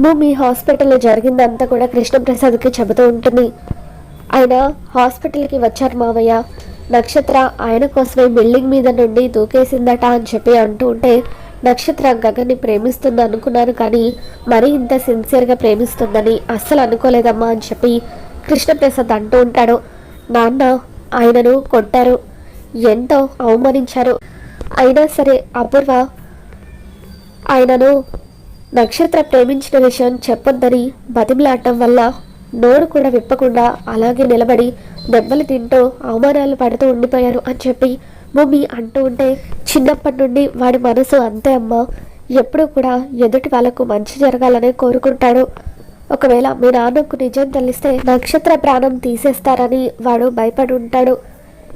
భూమి హాస్పిటల్లో జరిగిందంతా కూడా కృష్ణప్రసాద్కి చెబుతూ ఉంటుంది. ఆయన హాస్పిటల్కి వచ్చారు మావయ్య. నక్షత్ర ఆయన కోసమే బిల్డింగ్ మీద నుండి దూకేసిందట అని చెప్పి అంటూ ఉంటే నక్షత్ర గగన్ని ప్రేమిస్తుంది అనుకున్నాను కానీ మరీ ఇంత సిన్సియర్గా ప్రేమిస్తుందని అస్సలు అనుకోలేదమ్మా అని చెప్పి కృష్ణప్రసాద్ అంటూ ఉంటాడు. నాన్న ఆయనను కొట్టారు. ఎంతో అవమానించారు. అయినా సరే అపూర్వ ఆయనను నక్షత్ర ప్రేమించిన విషయం చెప్పొద్దని బతిమలాడటం వల్ల నోరు కూడా విప్పకుండా అలాగే నిలబడి దెబ్బలు తింటూ అవమానాలు పడుతూ ఉండిపోయారు అని చెప్పి భూమి అంటూ ఉంటే చిన్నప్పటి నుండి వాడి మనసు అంతే అమ్మా. ఎప్పుడూ కూడా ఎదుటి వాళ్ళకు మంచి జరగాలనే కోరుకుంటాడు. ఒకవేళ మీ నాన్నకు నిజం తెలిస్తే నక్షత్ర ప్రాణం తీసేస్తారని వాడు భయపడి ఉంటాడు.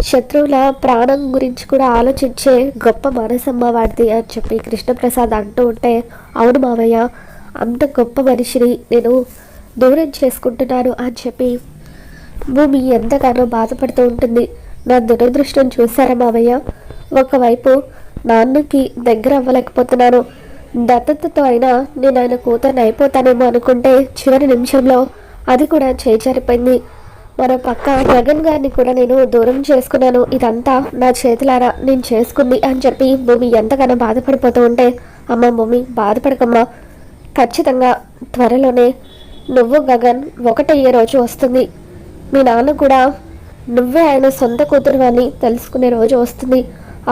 శత్రువుల ప్రాణం గురించి కూడా ఆలోచించే గొప్ప మనసమ్మ వాడిది అని చెప్పి కృష్ణప్రసాద్ అంటూ ఉంటే అవును మావయ్య అంత గొప్ప మనిషిని నేను దూరం చేసుకుంటున్నాను అని చెప్పి భూమి ఎంతగానో బాధపడుతూ ఉంటుంది. నా దురదృష్టం చూసారా మావయ్య? ఒకవైపు నాన్నకి దగ్గర అవ్వలేకపోతున్నాను. దత్తతతో అయినా నేను ఆయన కూతురు అయిపోతానేమో అనుకుంటే చివరి నిమిషంలో అది కూడా చేజారిపోయింది. మరో పక్క జగన్ గారిని కూడా నేను దూరం చేసుకున్నాను. ఇదంతా నా చేతులారా నేను చేసుకుంది అని చెప్పి భూమి ఎంతగానో బాధపడిపోతూ ఉంటే అమ్మ భూమి బాధపడకమ్మా. ఖచ్చితంగా త్వరలోనే నువ్వు గగన్ ఒకటయ్యే రోజు వస్తుంది. మీ నాన్న కూడా నువ్వే ఆయన సొంత కూతురు అని తెలుసుకునే రోజు వస్తుంది.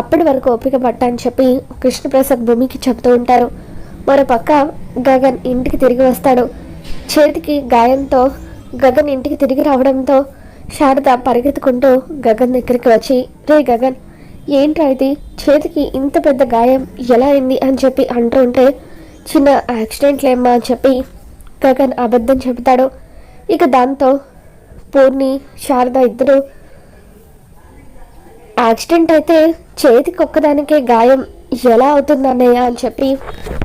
అప్పటి వరకు ఓపిక పట్ట అని చెప్పి కృష్ణప్రసాద్ భూమికి చెబుతూ ఉంటారు. మరో పక్క గగన్ ఇంటికి తిరిగి వస్తాడు. చేతికి గాయంతో గగన్ ఇంటికి తిరిగి రావడంతో శారద పరిగెత్తుకుంటూ గగన్ దగ్గరికి వచ్చి రే గగన్ ఏంట్రా ఇది? చేతికి ఇంత పెద్ద గాయం ఎలా అయింది? అని చెప్పి అంటూ ఉంటే చిన్న యాక్సిడెంట్లేమ్మా అని చెప్పి గగన్ అబద్ధం చెబుతాడు. ఇక దాంతో పూర్ణి శారద ఇద్దరు యాక్సిడెంట్ అయితే చేతికి ఒక్కదానికే గాయం ఎలా అవుతుంది అన్నయ్య? అని చెప్పి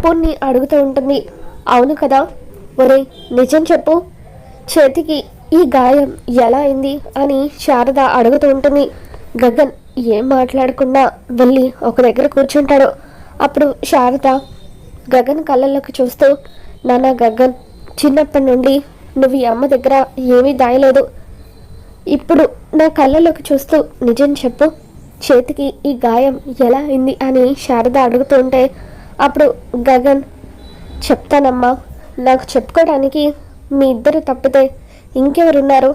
పూర్ణి అడుగుతూ ఉంటుంది. అవును కదా ఒరే నిజం చెప్పు. చేతికి ఈ గాయం ఎలా అయింది అని శారద అడుగుతూ ఉంటుంది. గగన్ ఏం మాట్లాడకుండా వెళ్ళి ఒక దగ్గర కూర్చుంటాడు. అప్పుడు శారద గగన్ కళ్ళల్లోకి చూస్తూ నాన్న గగన్ చిన్నప్పటి నుండి నువ్వు ఈ అమ్మ దగ్గర ఏమీ దాయలేదు. ఇప్పుడు నా కళ్ళలోకి చూస్తూ నిజం చెప్పు. చేతికి ఈ గాయం ఎలా అయింది? అని శారద అడుగుతుంటే అప్పుడు గగన్ చెప్తానమ్మా నాకు చెప్పుకోవడానికి మీ ఇద్దరు తప్పితే ఇంకెవరున్నారు?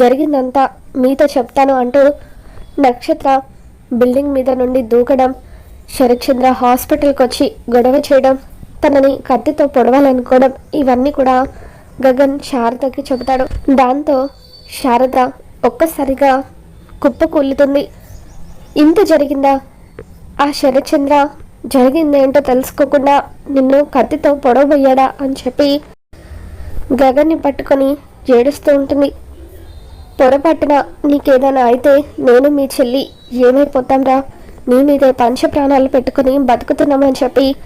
జరిగిందంతా మీతో చెప్తాను అంటూ నక్షత్ర బిల్డింగ్ మీద నుండి దూకడం శరత్చంద్ర హాస్పిటల్కి వచ్చి గొడవ చేయడం తనని కత్తితో పొడవాలనుకోవడం ఇవన్నీ కూడా గగన్ శారదకి చెబుతాడు. దాంతో శారద ఒక్కసారిగా కుప్పకూలుతుంది. ఇంత జరిగిందా? ఆ శరత్చంద్ర జరిగిందేంటో తెలుసుకోకుండా నిన్ను కత్తితో పొడవబోయాడా అని చెప్పి గగన్ని పట్టుకొని ఏడుస్తూ ఉంటుంది. పొరపాటున నీకేదైనా అయితే నేను మీ చెల్లి ఏమైపోతాంరా? నీ మీదే పంచ ప్రాణాలు పెట్టుకుని బతుకుతున్నామని చెప్పి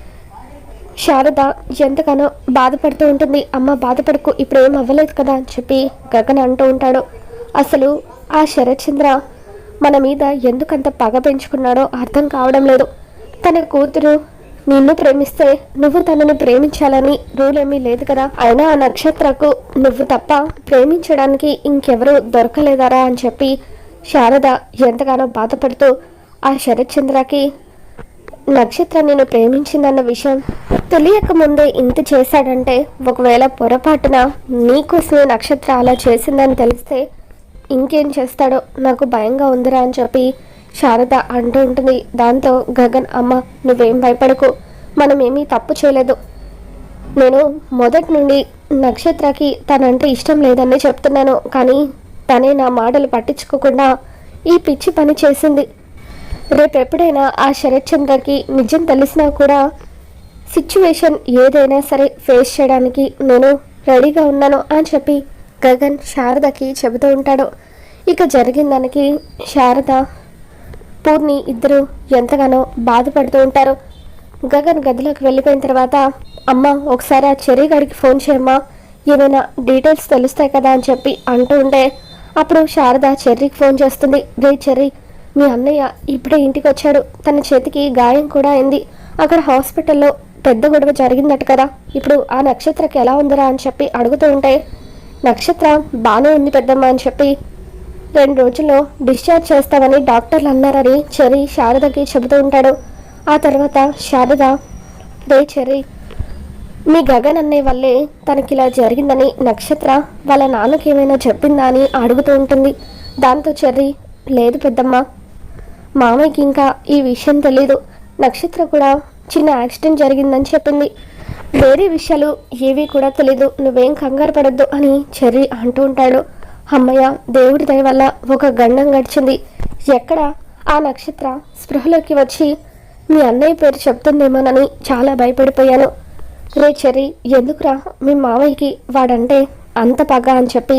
శారద ఎంతగానో బాధపడుతూ ఉంటుంది. అమ్మ బాధపడకు ఇప్పుడు ఏం అవ్వలేదు కదా అని చెప్పి గగన్ అంటూ ఉంటాడు. అసలు ఆ శరత్చంద్ర మన మీద ఎందుకంత పగ పెంచుకున్నాడో అర్థం కావడం లేదు. తన కూతురు నిన్ను ప్రేమిస్తే నువ్వు తనని ప్రేమించాలని రూల్ ఏమీ లేదు కదా. అయినా ఆ నక్షత్రకు నువ్వు తప్ప ప్రేమించడానికి ఇంకెవరూ దొరకలేదారా అని చెప్పి శారద ఎంతగానో బాధపడుతూ ఆ శరత్చంద్రకి నక్షత్ర నేను ప్రేమించిందన్న విషయం తెలియక ముందే ఇంత చేశాడంటే ఒకవేళ పొరపాటున నీకోసమే నక్షత్ర అలా చేసిందని తెలిస్తే ఇంకేం చేస్తాడో నాకు భయంగా ఉందిరా అని చెప్పి శారద అంటూ ఉంటుంది. దాంతో గగన్ అమ్మ నువ్వేం భయపడకు. మనమేమీ తప్పు చేయలేదు. నేను మొదటి నుండి నక్షత్రకి తనంటే ఇష్టం లేదని చెప్తున్నాను. కానీ తనే నా మాటలు పట్టించుకోకుండా ఈ పిచ్చి పని చేసింది. రేపెప్పుడైనా ఆ శరత్చంద్రకి నిజం తెలిసినా కూడా సిచ్యువేషన్ ఏదైనా సరే ఫేస్ చేయడానికి నేను రెడీగా ఉన్నాను అని చెప్పి గగన్ శారదకి చెబుతూ ఉంటాడు. ఇక జరిగిన దానికి శారద పూర్ణి ఇద్దరు ఎంతగానో బాధపడుతూ ఉంటారు. గగన్ గదిలోకి వెళ్ళిపోయిన తర్వాత అమ్మ ఒకసారి ఆ చెర్రీ గారికి ఫోన్ చేయమ్మా. ఏమైనా డీటెయిల్స్ తెలుస్తాయి కదా అని చెప్పి అంటూ ఉంటే అప్పుడు శారద చెర్రీకి ఫోన్ చేస్తుంది. రే చెర్రీ మీ అన్నయ్య ఇప్పుడే ఇంటికి వచ్చాడు. తన చేతికి గాయం కూడా అయింది. అక్కడ హాస్పిటల్లో పెద్ద గొడవ జరిగిందట కదా. ఇప్పుడు ఆ నక్షత్రకి ఎలా ఉందిరా అని చెప్పి అడుగుతూ ఉంటే నక్షత్ర బాగానే ఉంది పెద్దమ్మ అని చెప్పి రెండు రోజుల్లో డిశ్చార్జ్ చేస్తామని డాక్టర్లు అన్నారని చెర్రీ శారదకి చెబుతూ ఉంటాడు. ఆ తర్వాత శారద రే చెర్రీ మీ గగన్ అనే వల్లే తనకి ఇలా జరిగిందని నక్షత్ర వాళ్ళ నాన్నకి ఏమైనా చెప్పిందా అని అడుగుతూ ఉంటుంది. దాంతో చెర్రీ లేదు పెద్దమ్మ మామయ్యకి ఇంకా ఈ విషయం తెలీదు. నక్షత్ర కూడా చిన్న యాక్సిడెంట్ జరిగిందని చెప్పింది. వేరే విషయాలు ఏవి కూడా తెలీదు. నువ్వేం కంగారు పడద్దు అని చెర్రీ అంటూ ఉంటాడు. అమ్మయ్య దేవుడి దయ వల్ల ఒక గండం గడిచింది. ఎక్కడ ఆ నక్షత్ర స్పృహలోకి వచ్చి మీ అన్నయ్య పేరు చెప్తుందేమోనని చాలా భయపడిపోయాను. రే చెర్రీ ఎందుకురా మీ మామయ్యకి వాడంటే అంత పగ అని చెప్పి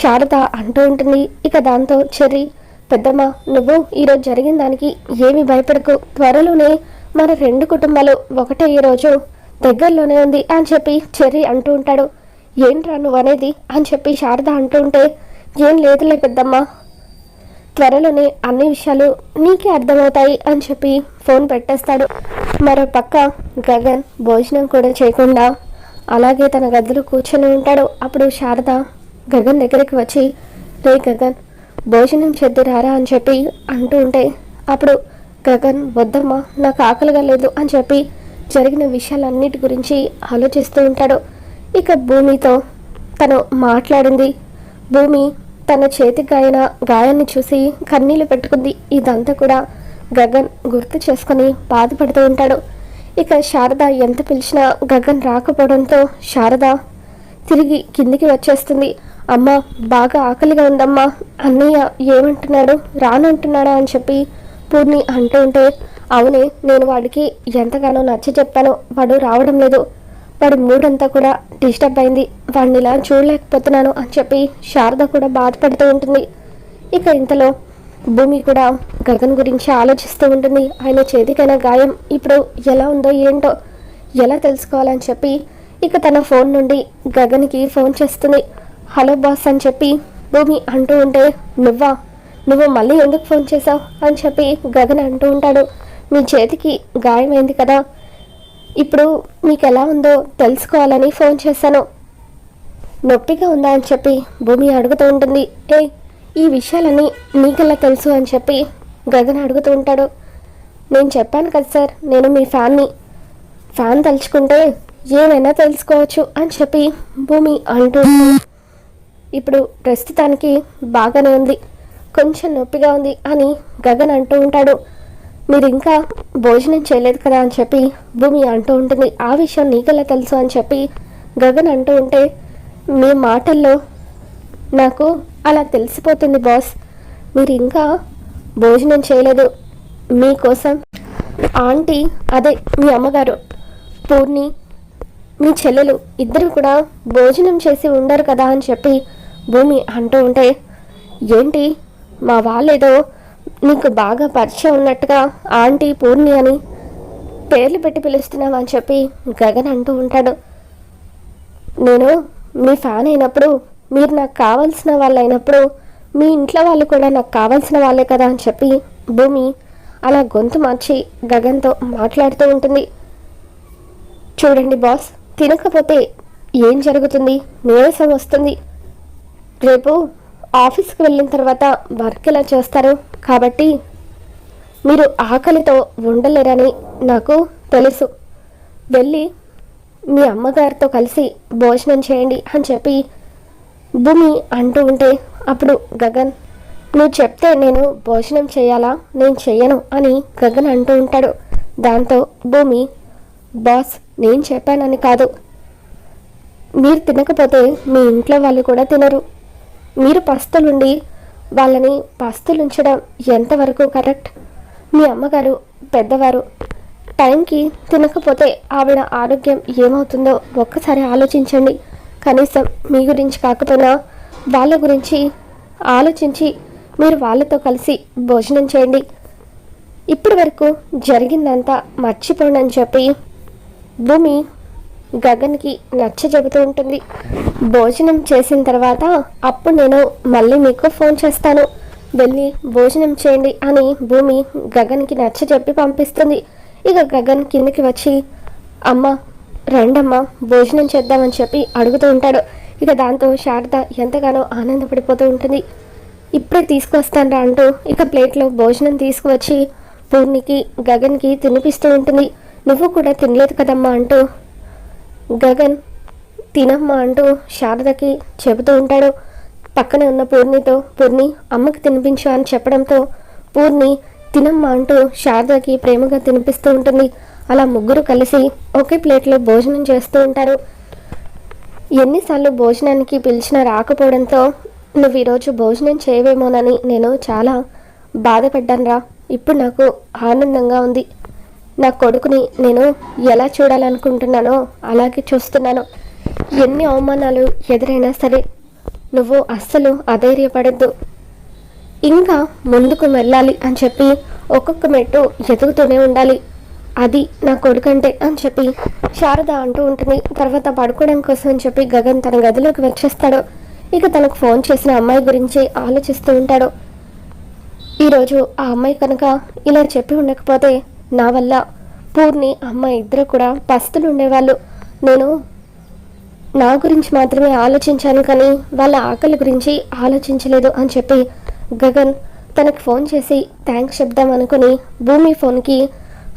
శారద అంటూ ఉంటుంది. ఇక దాంతో చెర్రీ పెద్దమ్మ నువ్వు ఈరోజు జరిగిన దానికి ఏమి భయపడకు. త్వరలోనే మన రెండు కుటుంబాలు ఒకటే ఈరోజు దగ్గరలోనే ఉంది అని చెప్పి చెర్రీ అంటూ ఉంటాడు. ఏంట్రా నువ్వు అనేది అని చెప్పి శారద అంటూ ఉంటే ఏం లేదులే పెద్దమ్మ. త్వరలోనే అన్ని విషయాలు నీకే అర్థమవుతాయి అని చెప్పి ఫోన్ పెట్టేస్తాడు. మరో పక్క గగన్ భోజనం కూడా చేయకుండా అలాగే తన గదిలో కూర్చొని ఉంటాడు. అప్పుడు శారద గగన్ దగ్గరికి వచ్చి రే గగన్ భోజనం చేద్దురారా అని చెప్పి అంటూ ఉంటే అప్పుడు గగన్ వద్దమ్మా నాకు ఆకలిగా లేదు అని చెప్పి జరిగిన విషయాలన్నిటి గురించి ఆలోచిస్తూ ఉంటాడు. ఇక భూమితో తను మాట్లాడింది. భూమి తన చేతి గాయన గాయాన్ని చూసి కన్నీళ్ళు పెట్టుకుంది. ఇదంతా కూడా గగన్ గుర్తు చేసుకొని బాధపడుతూ ఉంటాడు. ఇక శారద ఎంత పిలిచినా గగన్ రాకపోవడంతో శారద తిరిగి కిందికి వచ్చేస్తుంది. అమ్మ బాగా ఆకలిగా ఉందమ్మా. అన్నయ్య ఏమంటున్నాడు? రానంటున్నాడా అని చెప్పి పూర్ణి అంటూ ఉంటే అవునే నేను వాడికి ఎంతగానో నచ్చ చెప్పాను వాడు రావడం లేదు. వాడి మూడంతా కూడా డిస్టర్బ్ అయింది. వాడిని ఇలా చూడలేకపోతున్నాను అని చెప్పి శారద కూడా బాధపడుతూ ఉంటుంది. ఇక ఇంతలో భూమి కూడా గగన్ గురించి ఆలోచిస్తూ ఉంటుంది. ఆయన చేతికైనా గాయం ఇప్పుడు ఎలా ఉందో ఏంటో ఎలా తెలుసుకోవాలని చెప్పి ఇక తన ఫోన్ నుండి గగన్కి ఫోన్ చేస్తుంది. హలో బాస్ అని చెప్పి భూమి అంటూ ఉంటే నువ్వా? నువ్వు మళ్ళీ ఎందుకు ఫోన్ చేసావు అని చెప్పి గగన్ అంటూ ఉంటాడు. మీ చేతికి గాయమైంది కదా ఇప్పుడు మీకు ఎలా ఉందో తెలుసుకోవాలని ఫోన్ చేశాను. నొప్పిగా ఉందా అని చెప్పి భూమి అడుగుతూ ఉంటుంది. ఏ ఈ విషయాలన్నీ నీకెలా తెలుసు అని చెప్పి గగన్ అడుగుతూ ఉంటాడు. నేను చెప్పాను కదా సార్ నేను మీ ఫ్యాన్ని ఫ్యాన్ తలుచుకుంటే ఏమైనా తెలుసుకోవచ్చు అని చెప్పి భూమి అంటూ ఇప్పుడు ప్రస్తుతానికి బాగానే ఉంది. కొంచెం నొప్పిగా ఉంది అని గగన్ అంటూ ఉంటాడు. మీరు ఇంకా భోజనం చేయలేదు కదా అని చెప్పి భూమి అంటూ ఉంటుంది. ఆ విషయం నీకెలా తెలుసు అని చెప్పి గగన్ అంటూ ఉంటే మీ మాటల్లో నాకు అలా తెలిసిపోతుంది బాస్. మీరు ఇంకా భోజనం చేయలేదు. మీకోసం ఆంటీ అదే మీ అమ్మగారు పూర్ణి మీ చెల్లెలు ఇద్దరు కూడా భోజనం చేసి ఉండరు కదా అని చెప్పి భూమి అంటూ ఉంటే ఏంటి మా వాళ్ళేదో నీకు బాగా పరిచయం ఉన్నట్టుగా ఆంటీ పూర్ణి అని పేర్లు పెట్టి పిలుస్తున్నావు అని చెప్పి గగన్ అంటూ ఉంటాడు. నేను మీ ఫ్యాన్ అయినప్పుడు మీరు నాకు కావాల్సిన వాళ్ళు అయినప్పుడు మీ ఇంట్లో వాళ్ళు కూడా నాకు కావాల్సిన వాళ్ళే కదా అని చెప్పి భూమి అలా గొంతు మార్చి గగన్తో మాట్లాడుతూ ఉంటుంది. చూడండి బాస్ తినకపోతే ఏం జరుగుతుంది? నీరసం వస్తుంది. రేపు ఆఫీస్కి వెళ్ళిన తర్వాత వర్క్ ఎలా చేస్తారు? కాబట్టి మీరు ఆకలితో ఉండలేరని నాకు తెలుసు. వెళ్ళి మీ అమ్మగారితో కలిసి భోజనం చేయండి అని చెప్పి భూమి అంటూ ఉంటే అప్పుడు గగన్ నువ్వు చెప్తే నేను భోజనం చేయాలా? నేను చెయ్యను అని గగన్ అంటూ ఉంటాడు. దాంతో భూమి బాస్ నేను చెప్పానని కాదు. మీరు తినకపోతే మీ ఇంట్లో వాళ్ళు కూడా తినరు. మీరు పస్తులుండి వాళ్ళని పస్తులుంచడం ఎంతవరకు కరెక్ట్? మీ అమ్మగారు పెద్దవారు టైంకి తినకపోతే ఆవిడ ఆరోగ్యం ఏమవుతుందో ఒక్కసారి ఆలోచించండి. కనీసం మీ గురించి కాకపోయినా వాళ్ళ గురించి ఆలోచించి మీరు వాళ్ళతో కలిసి భోజనం చేయండి. ఇప్పటి వరకు జరిగిందంతా మర్చిపోండి అని చెప్పి భూమి గగన్కి నచ్చ చెబుతూ ఉంటుంది. భోజనం చేసిన తర్వాత అప్పుడు నేను మళ్ళీ మీకు ఫోన్ చేస్తాను. వెళ్ళి భోజనం చేయండి అని భూమి గగన్కి నచ్చ చెప్పి పంపిస్తుంది. ఇక గగన్ కిందకి వచ్చి అమ్మ రెండమ్మ భోజనం చేద్దామని చెప్పి అడుగుతూ ఉంటాడు. ఇక దాంతో శారద ఎంతగానో ఆనందపడిపోతూ ఉంటుంది. ఇప్పుడే తీసుకొస్తాను రా అంటూ ఇక ప్లేట్లో భోజనం తీసుకువచ్చి పూర్ణికి గగన్కి తినిపిస్తూ ఉంటుంది. నువ్వు కూడా తినలేదు కదమ్మా అంటూ గగన్ తినమ్మా అంటూ శారదకి చెబుతూ ఉంటాడు. పక్కనే ఉన్న పూర్ణితో పూర్ణి అమ్మకి తినిపించు అని చెప్పడంతో పూర్ణి తినమ్మా అంటూ శారదకి ప్రేమగా తినిపిస్తూ ఉంటుంది. అలా ముగ్గురు కలిసి ఒకే ప్లేట్లో భోజనం చేస్తూ ఉంటారు. ఎన్నిసార్లు భోజనానికి పిలిచినా రాకపోవడంతో నువ్వు ఈరోజు భోజనం చేయవేమోనని నేను చాలా బాధపడ్డానురా. ఇప్పుడు నాకు ఆనందంగా ఉంది. నా కొడుకుని నేను ఎలా చూడాలనుకుంటున్నానో అలాగే చూస్తున్నాను. ఎన్ని అవమానాలు ఎదురైనా సరే నువ్వు అస్సలు అధైర్యపడద్దు. ఇంకా ముందుకు వెళ్ళాలి అని చెప్పి ఒక్కొక్క మెట్టు ఎదుగుతూనే ఉండాలి. అది నా కొడుకంటే అని చెప్పి శారద అంటూ ఉంటుంది. తర్వాత పడుకోవడం కోసం అని చెప్పి గగన్ తన గదిలోకి వచ్చేస్తాడు. ఇక తనకు ఫోన్ చేసిన అమ్మాయి గురించి ఆలోచిస్తూ ఉంటాడు. ఈరోజు ఆ అమ్మాయి కనుక ఇలా చెప్పి ఉండకపోతే నా వల్ల పూర్ణి అమ్మ ఇద్దరు కూడా పస్తులు ఉండేవాళ్ళు నేను నా గురించి మాత్రమే ఆలోచించాను కానీ వాళ్ళ ఆకలి గురించి ఆలోచించలేదు అని చెప్పి గగన్ తనకు ఫోన్ చేసి థ్యాంక్స్ చెప్దాం అనుకుని భూమి ఫోన్కి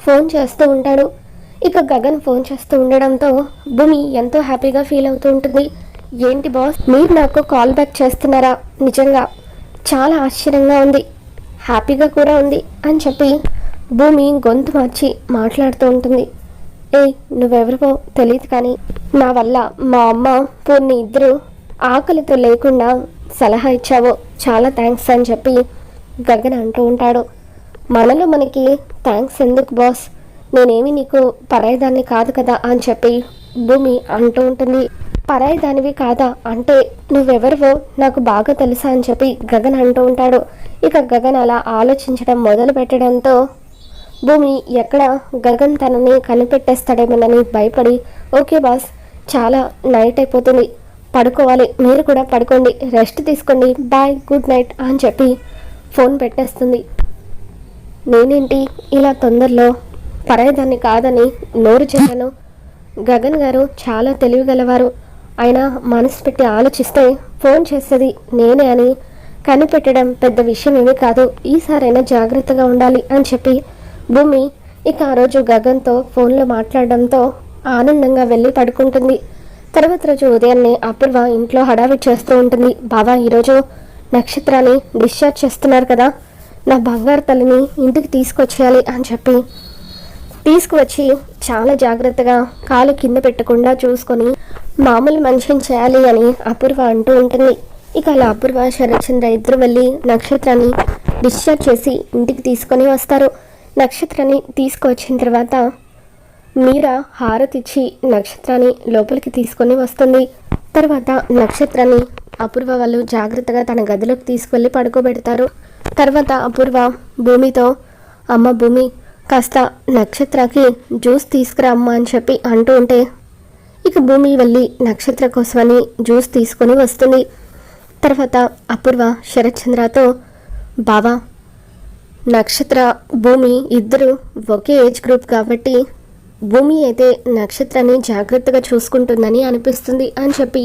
ఫోన్ చేస్తూ ఉంటాడు. ఇక గగన్ ఫోన్ చేస్తూ ఉండడంతో భూమి ఎంతో హ్యాపీగా ఫీల్ అవుతూ ఉంటుంది. ఏంటి బాస్ మీరు నాకు కాల్ బ్యాక్ చేస్తున్నారా? నిజంగా చాలా ఆశ్చర్యంగా ఉంది. హ్యాపీగా కూడా ఉంది అని చెప్పి భూమి గొంతు మార్చి మాట్లాడుతూ ఉంటుంది. ఏ నువ్వెవరివో తెలియదు కానీ నా వల్ల మా అమ్మ పూర్ణి ఇద్దరు ఆకలితో లేకుండా సలహా ఇచ్చావు. చాలా థ్యాంక్స్ అని చెప్పి గగన్ అంటూ ఉంటాడు. మనలో మనకి థ్యాంక్స్ ఎందుకు బాస్? నేనేమి నీకు పరాయిదాన్ని కాదు కదా అని చెప్పి భూమి అంటూ ఉంటుంది. పరాయిదానివి కాదా అంటే నువ్వెవరివో నాకు బాగా తెలుసా అని చెప్పి గగన్ అంటూ ఉంటాడు. ఇక గగన్ అలా ఆలోచించడం మొదలు పెట్టడంతో భూమి ఎక్కడ గగన్ తనని కనిపెట్టేస్తాడేమోనని భయపడి ఓకే బాస్ చాలా నైట్ అయిపోతుంది. పడుకోవాలి. మీరు కూడా పడుకోండి. రెస్ట్ తీసుకోండి. బాయ్ గుడ్ నైట్ అని చెప్పి ఫోన్ పెట్టేస్తుంది. నేనేంటి? ఇలా తొందరలో? పరాయిదాన్ని కాదని నోరు చెప్పాను. గగన్ గారు చాలా తెలివిగలవారు. ఆయన మనసు పెట్టి ఆలోచిస్తే ఫోన్ చేసేది నేనే అని కనిపెట్టడం పెద్ద విషయం ఏమీ కాదు. ఈసారైనా జాగ్రత్తగా ఉండాలి అని చెప్పి భూమి ఇక ఆ రోజు గగన్తో ఫోన్లో మాట్లాడడంతో ఆనందంగా వెళ్ళి పడుకుంటుంది. తర్వాత రోజు ఉదయాన్నే అపూర్వ ఇంట్లో హడావిడి చేస్తూ ఉంటుంది. బాబా ఈరోజు నక్షత్రాన్ని డిశ్చార్జ్ చేస్తున్నారు కదా. నా బంగారు తల్లిని ఇంటికి తీసుకొచ్చేయాలి అని చెప్పి తీసుకువచ్చి చాలా జాగ్రత్తగా కాలు కింద పెట్టకుండా చూసుకొని మామూలు మనిషిని చేయాలి అని అపూర్వ అంటూ ఉంటుంది. ఇక అలా అపూర్వ శరత్చంద్ర ఇద్దరు వెళ్ళి నక్షత్రాన్ని డిశ్చార్జ్ చేసి ఇంటికి తీసుకొని వస్తారు. నక్షత్రాన్ని తీసుకువచ్చిన తర్వాత మీరా హారతిచ్చి నక్షత్రాన్ని లోపలికి తీసుకొని వస్తుంది. తర్వాత నక్షత్రాన్ని అపూర్వ వాళ్ళు జాగ్రత్తగా తన గదిలోకి తీసుకువెళ్ళి పడుకోబెడతారు. తర్వాత అపూర్వ భూమితో అమ్మ భూమి కాస్త నక్షత్రకి జ్యూస్ తీసుకురా అమ్మ అని చెప్పి అంటూ ఉంటే ఇక భూమి వెళ్ళి నక్షత్ర కోసమని జ్యూస్ తీసుకొని వస్తుంది. తర్వాత అపూర్వ శరత్చంద్రతో బావా నక్షత్ర భూమి ఇద్దరు ఒకే ఏజ్ గ్రూప్ కాబట్టి భూమి అయితే నక్షత్రాన్ని జాగ్రత్తగా చూసుకుంటుందని అనిపిస్తుంది అని చెప్పి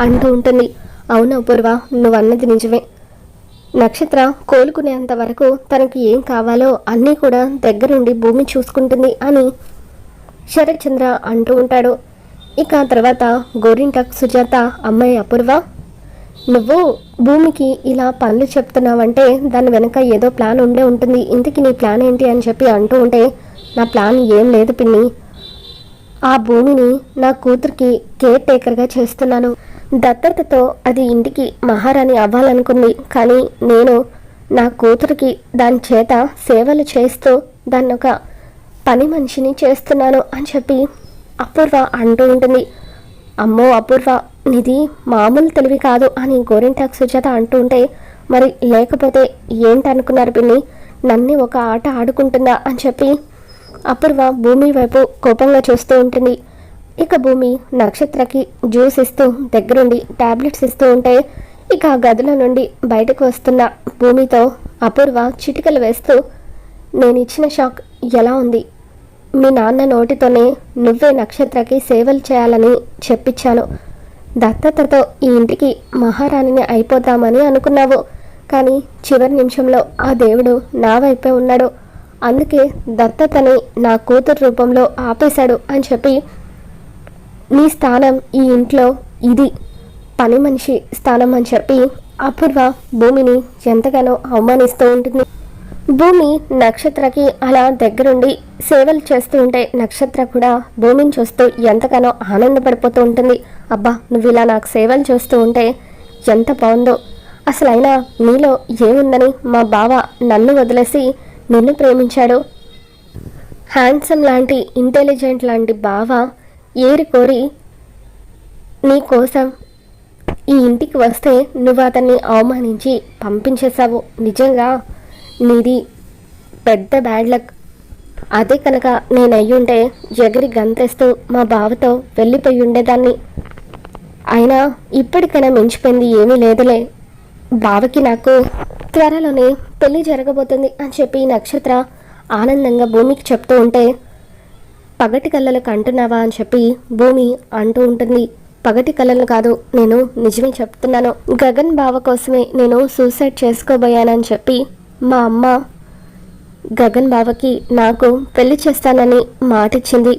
అంటూ ఉంటుంది. అవును అపూర్వ నువ్వు అన్నది నిజమే. నక్షత్ర కోలుకునేంత వరకు తనకు ఏం కావాలో అన్నీ కూడా దగ్గరుండి భూమి చూసుకుంటుంది అని శరత్చంద్ర అంటూ ఉంటాడు. ఇక తర్వాత గోరింటాక్ సుజాత అమ్మాయి అపూర్వ నువ్వు భూమికి ఇలా పనులు చెప్తున్నావంటే దాని వెనక ఏదో ప్లాన్ ఉండే ఉంటుంది. ఇంతకీ నీ ప్లాన్ ఏంటి అని చెప్పి అంటూ ఉంటే నా ప్లాన్ ఏం లేదు పిన్ని. ఆ భూమిని నా కూతురికి కేర్ టేకర్గా చేస్తున్నాను. దత్తతతో అది ఇంటికి మహారాణి అవ్వాలనుకుంది. కానీ నేను నా కూతురికి దాని చేత సేవలు చేస్తూ దాన్ని ఒక పని మనిషిని చేస్తున్నాను అని చెప్పి అపూర్వ అంటూ ఉంటుంది. అమ్మో అపూర్వ నిధి మామూలు తెలివి కాదు అని గోరింటాక్ సుజాత అంటూ ఉంటే మరి లేకపోతే ఏంటనుకున్నారు పిన్ని? నన్ను ఒక ఆట ఆడుకుంటుందా అని చెప్పి అపూర్వ భూమి వైపు కోపంగా చూస్తూ ఉంటుంది. ఇక భూమి నక్షత్రకి జ్యూస్ ఇస్తూ దగ్గరుండి టాబ్లెట్స్ ఇస్తూ ఉంటే ఇక ఆ గదిలో నుండి బయటకు వస్తున్న భూమితో అపూర్వ చిటికలు వేస్తూ నేను ఇచ్చిన షాక్ ఎలా ఉంది? మీ నాన్న నోటితోనే నువ్వే నక్షత్రకి సేవలు చేయాలని చెప్పించాను. దత్తతతో ఈ ఇంటికి మహారాణిని అయిపోతామని అనుకున్నావు. కానీ చివరి నిమిషంలో ఆ దేవుడు నా వైపే ఉన్నాడు. అందుకే దత్తతని నా కూతురు రూపంలో ఆపేశాడు అని చెప్పి నీ స్థానం ఈ ఇంట్లో ఇది పని మనిషి స్థానం అని చెప్పి అపూర్వ భూమిని ఎంతగానో అవమానిస్తూ ఉంటుంది. భూమి నక్షత్రకి అలా దగ్గరుండి సేవలు చేస్తూ ఉంటే నక్షత్ర కూడా భూమిని చూస్తూ ఎంతగానో ఆనందపడిపోతూ ఉంటుంది. అబ్బా నువ్వు ఇలా నాకు సేవలు చేస్తూ ఉంటే ఎంత బాగుందో. అసలు అయినా నీలో ఏముందని మా బావ నన్ను వదిలేసి నిన్ను ప్రేమించాడు. హ్యాండ్సమ్ లాంటి ఇంటెలిజెంట్ లాంటి బావ ఏరి కోరి నీ కోసం ఈ ఇంటికి వస్తే నువ్వు అతన్ని అవమానించి పంపించేశావు. నిజంగా నీది పెద్ద బ్యాడ్ లక్ అదే కనుక నేను అయ్యుంటే ఎగిరి గంతేస్తూ మా బావతో వెళ్ళిపోయి ఉండేదాన్ని. అయినా ఇప్పటికైనా మించిపోయింది ఏమీ లేదులే. బావకి నాకు త్వరలోనే పెళ్ళి జరగబోతుంది అని చెప్పి నక్షత్ర ఆనందంగా భూమికి చెప్తూ ఉంటే పగటి కళ్ళలకు అంటున్నావా అని చెప్పి భూమి అంటూ ఉంటుంది. పగటి కళలు కాదు నేను నిజమే చెప్తున్నాను. గగన్ బావ కోసమే నేను సూసైడ్ చేసుకోబోయానని చెప్పి మా అమ్మ గగన్ బావకి నాకు పెళ్ళి చేస్తానని మాటిచ్చింది.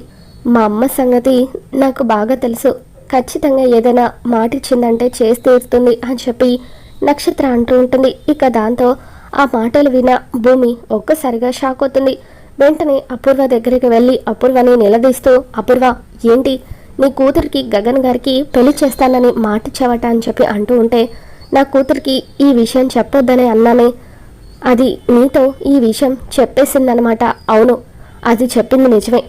మా అమ్మ సంగతి నాకు బాగా తెలుసు. ఖచ్చితంగా ఏదైనా మాటిచ్చిందంటే చేసి తీరుతుంది అని చెప్పి నక్షత్ర అంటూ ఉంటుంది. ఇక దాంతో ఆ మాటలు విన భూమి ఒక్కసారిగా షాక్ అవుతుంది. వెంటనే అపూర్వ దగ్గరికి వెళ్ళి అపూర్వని నిలదీస్తూ అపూర్వ ఏంటి? నీ కూతురికి గగన్ గారికి పెళ్ళి చేస్తానని మాటిచ్చావట అని చెప్పి అంటూ ఉంటే నా కూతురికి ఈ విషయం చెప్పొద్దని అన్నానే. అది నీతో ఈ విషయం చెప్పేసిందనమాట అవును అది చెప్పింది నిజమే.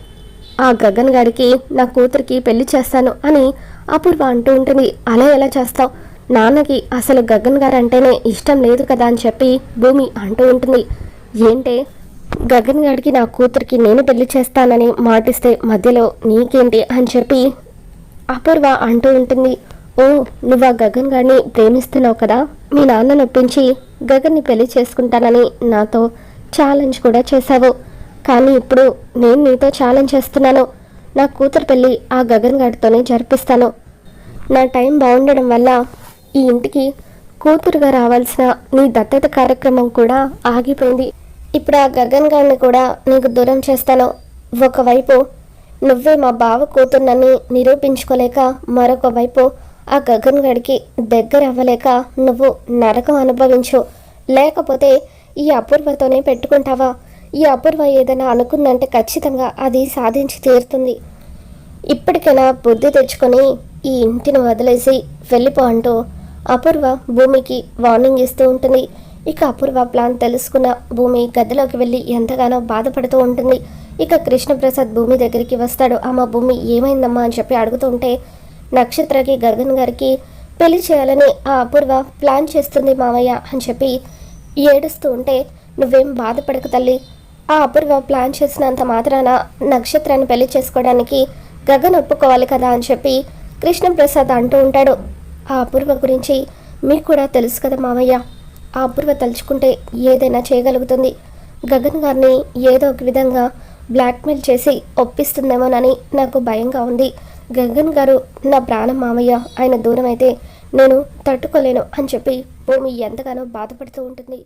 ఆ గగన్ గారికి నా కూతురికి పెళ్ళి చేస్తాను అని అపూర్వ అంటూ ఉంటుంది. అలా ఎలా చేస్తావు? నాన్నకి అసలు గగన్ గారు అంటేనే ఇష్టం లేదు కదా అని చెప్పి భూమి అంటూ ఉంటుంది. ఏంటే? గగన్ గారికి నా కూతురికి నేను పెళ్ళి చేస్తానని మాటిస్తే మధ్యలో నీకేంటి అని చెప్పి అపూర్వ అంటూ ఉంటుంది. ఓ నువ్వు ఆ గగన్ గారిని ప్రేమిస్తున్నావు కదా? మీ నాన్న నొప్పించి గగన్ని పెళ్ళి చేసుకుంటానని నాతో ఛాలెంజ్ కూడా చేశావు. కానీ ఇప్పుడు నేను నీతో ఛాలెంజ్ చేస్తున్నాను. నా కూతురు పెళ్ళి ఆ గగన్ గారితోనే జరిపిస్తాను. నా టైం బాగుండడం వల్ల ఈ ఇంటికి కూతురుగా రావాల్సిన నీ దత్తత కార్యక్రమం కూడా ఆగిపోయింది. ఇప్పుడు ఆ గగన్ గారిని కూడా నీకు దూరం చేస్తాను. ఒకవైపు నువ్వే మా బావ కూతుర్నని నిరూపించుకోలేక మరొక వైపు ఆ గగన్ గడికి దగ్గర అవ్వలేక నువ్వు నరకం అనుభవించు. లేకపోతే ఈ అపూర్వతోనే పెట్టుకుంటావా? ఈ అపూర్వ ఏదైనా అనుకుందంటే ఖచ్చితంగా అది సాధించి తీరుతుంది. ఇప్పటికైనా బుద్ధి తెచ్చుకొని ఈ ఇంటిని వదిలేసి వెళ్ళిపో అంటూ అపూర్వ భూమికి వార్నింగ్ ఇస్తూ ఉంటుంది. ఇక అపూర్వ ప్లాన్ తెలుసుకున్న భూమి గదిలోకి వెళ్ళి ఎంతగానో బాధపడుతూ ఉంటుంది. ఇక కృష్ణప్రసాద్ భూమి దగ్గరికి వస్తాడు. అమ్మ భూమి ఏమైందమ్మా అని చెప్పి అడుగుతుంటే నక్షత్రకి గగన్ గారికి పెళ్ళి చేయాలని ఆ అపూర్వ ప్లాన్ చేస్తుంది మావయ్య అని చెప్పి ఏడుస్తూ ఉంటే నువ్వేం బాధపడక తల్లి. ఆ అపూర్వ ప్లాన్ చేసినంత మాత్రాన నక్షత్రాన్ని పెళ్ళి చేసుకోవడానికి గగన్ ఒప్పుకోవాలి కదా అని చెప్పి కృష్ణప్రసాద్ అంటూ ఉంటాడు. ఆ అపూర్వ గురించి మీకు కూడా తెలుసు కదా మావయ్య ఆ అపూర్వ తలుచుకుంటే ఏదైనా చేయగలుగుతుంది. గగన్ గారిని ఏదో ఒక విధంగా బ్లాక్మెయిల్ చేసి ఒప్పిస్తుందేమోనని నాకు భయంగా ఉంది. గగన్ గారు నా ప్రాణం మామయ్య ఆయన దూరం అయితే నేను తట్టుకోలేను అని చెప్పి భూమి ఎంతగానో బాధపడుతూ ఉంటుంది.